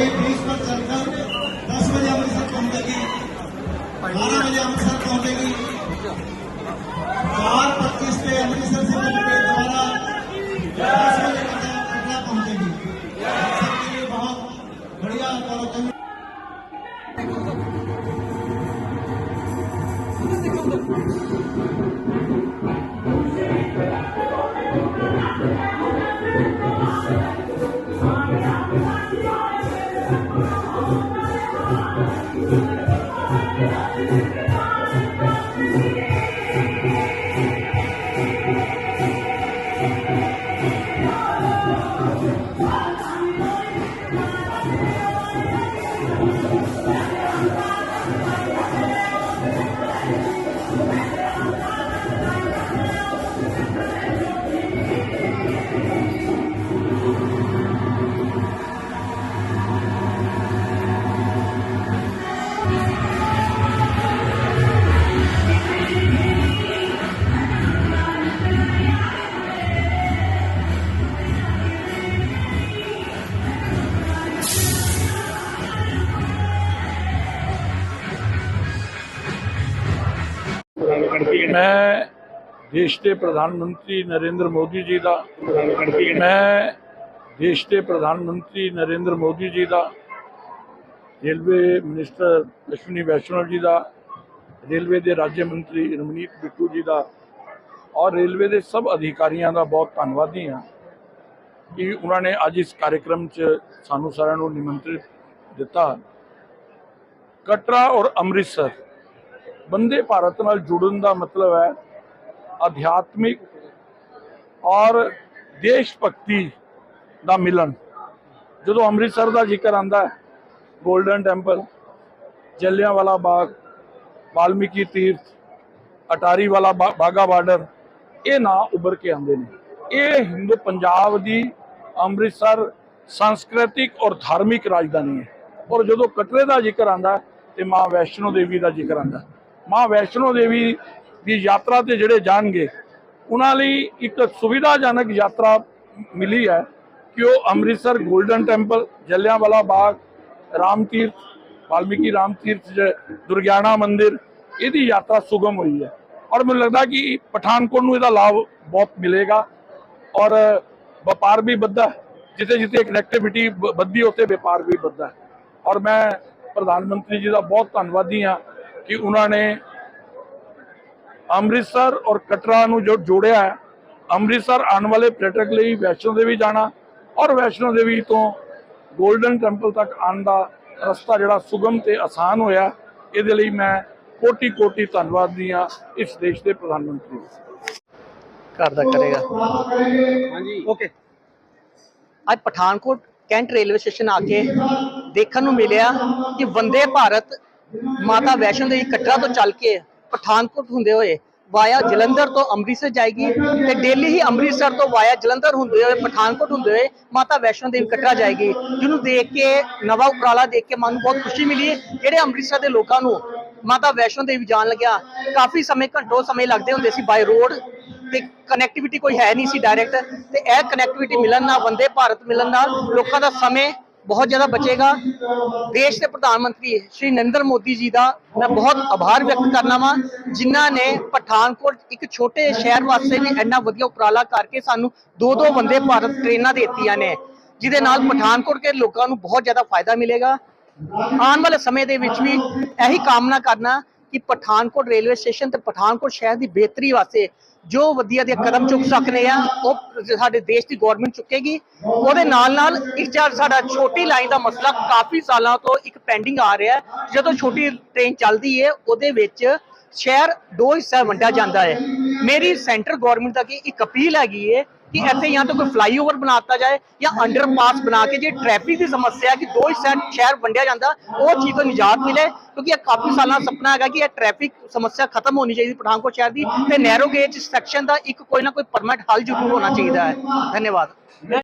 ये बीस पर चलकर दस बजे अमृतसर पहुंचेगी। बारह बजे अमृतसर पहुंचेगी। चार पच्चीस पे अमृतसर से मिलकर दोबारा दस बजे कटरा पहुंचेगी। सबके लिए बहुत बढ़िया ਮੈਂ ਦੇਸ਼ ਦੇ ਪ੍ਰਧਾਨ ਮੰਤਰੀ ਨਰਿੰਦਰ ਮੋਦੀ ਜੀ ਦਾ ਮੈਂ ਦੇਸ਼ ਦੇ ਪ੍ਰਧਾਨ ਮੰਤਰੀ ਨਰਿੰਦਰ ਮੋਦੀ ਜੀ ਦਾ ਰੇਲਵੇ ਮਿਨਿਸਟਰ ਅਸ਼ਵਨੀ ਵੈਸ਼ਨਵ ਜੀ ਦਾ ਰੇਲਵੇ ਦੇ ਰਾਜ ਮੰਤਰੀ ਰਮਨੀਤ ਬਿੱਟੂ ਜੀ ਦਾ ਔਰ ਰੇਲਵੇ ਦੇ ਸਭ ਅਧਿਕਾਰੀਆਂ ਦਾ ਬਹੁਤ ਧੰਨਵਾਦੀ ਹਾਂ ਕਿ ਉਹਨਾਂ ਨੇ ਅੱਜ ਇਸ ਕਾਰਜਕ੍ਰਮ 'ਚ ਸਾਨੂੰ ਸਾਰਿਆਂ ਨੂੰ ਨਿਮੰਤਰਿਤ ਦਿੱਤਾ। ਕਟਰਾ ਔਰ ਅੰਮ੍ਰਿਤਸਰ ਬੰਦੇ ਭਾਰਤ ਨਾਲ ਜੁੜਨ ਦਾ ਮਤਲਬ ਹੈ ਅਧਿਆਤਮਿਕ ਔਰ ਦੇਸ਼ ਭਗਤੀ ਦਾ ਮਿਲਨ। ਜਦੋਂ ਅੰਮ੍ਰਿਤਸਰ ਦਾ ਜ਼ਿਕਰ ਆਂਦਾ ਹੈ 골ਡਨ ਟੈਂਪਲ ਜਲਿਆਂਵਾਲਾ ਬਾਗ, ਵਾਲਮੀਕੀ ਤੀਰਥ ਅਟਾਰੀ ਵਾਲਾ ਬਾ- ਬਾਗਾ ਬਾਰਡਰ, ਇਹ ਨਾਂ ਉੱਭਰ ਕੇ ਆਉਂਦੇ ਨੇ। ਇਹ ਹਿੰਦੂ ਪੰਜਾਬ ਦੀ ਅੰਮ੍ਰਿਤਸਰ ਸੰਸਕ੍ਰਿਤਿਕ ਔਰ ਧਾਰਮਿਕ ਰਾਜਧਾਨੀ ਹੈ। ਔਰ ਜਦੋਂ ਕਟਰੇ ਦਾ ਜ਼ਿਕਰ ਆਂਦਾ ਤੇ ਮਾਂ ਵੈਸ਼ਨੋ ਦੇਵੀ ਦਾ ਜ਼ਿਕਰ ਆਂਦਾ ਮਾਂ ਵੈਸ਼ਨੋ ਦੇਵੀ ਦੀ ਯਾਤਰਾ ਤੇ ਜਿਹੜੇ ਜਾਣਗੇ, ਉਹਨਾਂ ਲਈ ਇੱਕ ਸੁਵਿਧਾਜਨਕ ਯਾਤਰਾ ਮਿਲੀ ਹੈ ਕਿ ਉਹ ਅੰਮ੍ਰਿਤਸਰ 골ਡਨ ਟੈਂਪਲ ਜਲਿਆਂਵਾਲਾ ਬਾਗ ਰਾਮ ਤੀਰਥ ਵਾਲਮੀਕੀ ਰਾਮ ਤੀਰਥ ਜ- ਦੁਰਗਿਆਣਾ ਮੰਦਿਰ, ਇਹਦੀ ਯਾਤਰਾ ਸੁਗਮ ਹੋਈ ਹੈ। ਔਰ ਮੈਨੂੰ ਲੱਗਦਾ ਕਿ ਪਠਾਨਕੋਟ ਨੂੰ ਇਹਦਾ ਲਾਭ ਬਹੁਤ ਮਿਲੇਗਾ। ਔਰ ਵਪਾਰ ਵੀ ਵੱਧਦਾ ਜਿੱਥੇ ਜਿੱਥੇ ਕਨੈਕਟੀਵਿਟੀ ਵੱਧਦੀ ਉੱਥੇ ਵਪਾਰ ਵੀ ਵੱਧਦਾ ਔਰ ਮੈਂ ਪ੍ਰਧਾਨ ਮੰਤਰੀ ਜੀ ਦਾ ਬਹੁਤ ਧੰਨਵਾਦੀ ਹਾਂ। ਕਿ ਉਹਨਾਂ ਨੇ ਅੰਮ੍ਰਿਤਸਰ ਔਰ ਕਟਰਾ ਨੂੰ ਜੋ ਜੋੜਿਆ ਹੈ ਅੰਮ੍ਰਿਤਸਰ ਆਉਣ ਵਾਲੇ ਪਰਯਟਕ ਲਈ ਵੈਸ਼ਨੋ ਦੇਵੀ ਜਾਣਾ ਔਰ ਵੈਸ਼ਨੋ ਦੇਵੀ ਤੋਂ 골ਡਨ ਟੈਂਪਲ ਤੱਕ ਆਉਣ ਦਾ ਰਸਤਾ ਜਿਹੜਾ ਸੁਗਮ ਤੇ ਆਸਾਨ ਹੋਇਆ ਇਹਦੇ ਲਈ ਮੈਂ ਕੋਟੀ ਕੋਟੀ ਧੰਨਵਾਦੀ ਹਾਂ ਇਸ ਦੇਸ਼ ਦੇ ਪ੍ਰਧਾਨ ਮੰਤਰੀ ਘਰ ਦਾ ਕਰੇਗਾ। ਹਾਂਜੀ। ਓਕੇ ਅੱਜ ਪਠਾਨਕੋਟ ਕੈਂਟ ਰੇਲਵੇ ਸਟੇਸ਼ਨ ਆ ਕੇ ਦੇਖਣ ਨੂੰ ਮਿਲਿਆ ਕਿ ਵੰਦੇ ਭਾਰਤ ਮਾਤਾ ਵੈਸ਼ਨੋ ਦੇਵੀ ਕਟਰਾ ਤੋਂ ਚੱਲ ਕੇ ਪਠਾਨਕੋਟ ਹੁੰਦੇ ਹੋਏ ਵਾਇਆ ਜਲੰਧਰ ਤੋਂ ਅੰਮ੍ਰਿਤਸਰ ਜਾਏਗੀ ਤੇ ਡੇਲੀ ਹੀ ਅੰਮ੍ਰਿਤਸਰ ਤੋਂ ਵਾਇਆ ਜਲੰਧਰ ਹੁੰਦੇ ਹੋਏ, ਪਠਾਨਕੋਟ ਹੁੰਦੇ ਹੋਏ ਮਾਤਾ ਵੈਸ਼ਨੋ ਦੇਵੀ ਕਟਰਾ ਜਾਏਗੀ। ਜਿਹਨੂੰ ਦੇਖ ਕੇ, ਨਵਾਂ ਉਪਰਾਲਾ ਦੇਖ ਕੇ ਮਨ ਨੂੰ ਬਹੁਤ ਖੁਸ਼ੀ ਮਿਲੀ। ਜਿਹੜੇ ਅੰਮ੍ਰਿਤਸਰ ਦੇ ਲੋਕਾਂ ਨੂੰ ਮਾਤਾ ਵੈਸ਼ਨੋ ਦੇਵੀ ਜਾਣ ਲੱਗਿਆ, ਕਾਫੀ ਸਮੇਂ, ਘੰਟੋ ਸਮੇਂ ਲੱਗਦੇ ਹੁੰਦੇ ਸੀ ਬਾਈ ਰੋਡ ਤੇ ਕਨੈਕਟੀਵਿਟੀ ਕੋਈ ਹੈ ਨਹੀਂ ਸੀ ਡਾਇਰੈਕਟ ਤੇ ਇਹ ਕਨੈਕਟੀਵਿਟੀ ਮਿਲਣ ਨਾਲ, ਵੰਦੇ ਭਾਰਤ ਮਿਲਣ ਨਾਲ ਲੋਕਾਂ ਦਾ ਸਮੇਂ ਬਹੁਤ ਜ਼ਿਆਦਾ ਬਚੇਗਾ। ਦੇਸ਼ ਦੇ ਪ੍ਰਧਾਨ ਮੰਤਰੀ ਸ਼੍ਰੀ ਨਰਿੰਦਰ ਮੋਦੀ ਜੀ ਦਾ ਮੈਂ ਬਹੁਤ ਆਭਾਰ ਵਿਅਕਤ ਕਰਨਾ ਵਾਂ, ਜਿਨ੍ਹਾਂ ਨੇ ਪਠਾਨਕੋਟ ਇੱਕ ਛੋਟੇ ਸ਼ਹਿਰ ਵਾਸਤੇ ਵੀ ਇੰਨਾ ਵਧੀਆ ਉਪਰਾਲਾ ਕਰਕੇ ਸਾਨੂੰ ਦੋ ਦੋ ਬੰਦੇ ਭਾਰਤ ਟ੍ਰੇਨਾਂ ਦੇ ਦਿੱਤੀਆਂ ਨੇ, ਜਿਹਦੇ ਨਾਲ ਪਠਾਨਕੋਟ ਦੇ ਲੋਕਾਂ ਨੂੰ ਬਹੁਤ ਜ਼ਿਆਦਾ ਫਾਇਦਾ ਮਿਲੇਗਾ। ਆਉਣ ਵਾਲੇ ਸਮੇਂ ਦੇ ਵਿੱਚ ਵੀ ਇਹੀ ਕਾਮਨਾ ਕਰਨਾ ਕਿ ਪਠਾਨਕੋਟ ਰੇਲਵੇ ਸਟੇਸ਼ਨ ਤੇ ਪਠਾਨਕੋਟ ਸ਼ਹਿਰ ਦੀ ਬਿਹਤਰੀ ਵਾਸਤੇ ਜੋ ਵਧੀਆ ਦੇ ਕਦਮ ਚੁੱਕ ਸਕਨੇ ਆ, ਉਹ ਸਾਡੇ ਦੇਸ਼ ਦੀ ਗਵਰਨਮੈਂਟ ਚੁੱਕੇਗੀ। ਉਹਦੇ ਨਾਲ ਨਾਲ ਇੱਕ ਚਾਰ ਸਾਡਾ ਛੋਟੀ ਲਾਈਨ ਦਾ ਮਸਲਾ ਕਾਫੀ ਸਾਲਾਂ ਤੋਂ ਇੱਕ ਪੈਂਡਿੰਗ ਆ ਰਿਹਾ ਜਦੋਂ ਛੋਟੀ ਟ੍ਰੇਨ ਚੱਲਦੀ ਹੈ ਉਹਦੇ ਵਿੱਚ ਸ਼ਹਿਰ ਦੋ ਹਿੱਸਾ ਵੰਡਿਆ ਜਾਂਦਾ ਹੈ ਮੇਰੀ ਸੈਂਟਰ ਗਵਰਨਮੈਂਟ ਤੱਕ ਇੱਕ ਅਪੀਲ ਹੈਗੀ ਹੈ ਕਿ ਇੱਥੇ ਜਾਂ ਤਾਂ ਕੋਈ ਫਲਾਈਓਵਰ ਬਣਾਤਾ ਜਾਏ ਜਾਂ ਅੰਡਰਪਾਸ ਬਣਾ ਕੇ ਜੇ ਟ੍ਰੈਫਿਕ ਦੀ ਸਮੱਸਿਆ ਹੈ ਕਿ ਦੋ ਹਿੱਸਿਆਂ 'ਚ ਸ਼ਹਿਰ ਵੰਡਿਆ ਜਾਂਦਾ ਉਹ ਚੀਜ਼ ਤੋਂ ਨਿਜਾਤ ਮਿਲੇ ਕਿਉਂਕਿ ਇਹ ਕਾਫੀ ਸਾਲਾਂ ਦਾ ਸੁਪਨਾ ਹੈਗਾ ਕਿ ਇਹ ਟ੍ਰੈਫਿਕ ਸਮੱਸਿਆ ਖਤਮ ਹੋਣੀ ਚਾਹੀਦੀ ਪਠਾਨਕੋਟ ਸ਼ਹਿਰ ਦੀ ਤੇ ਨੈਰੋ ਗੇਜ ਸੈਕਸ਼ਨ ਦਾ ਇੱਕ ਕੋਈ ਨਾ ਕੋਈ ਪਰਮਨੈਂਟ ਹੱਲ ਜ਼ਰੂਰ ਹੋਣਾ ਚਾਹੀਦਾ ਹੈ ਧੰਨਵਾਦ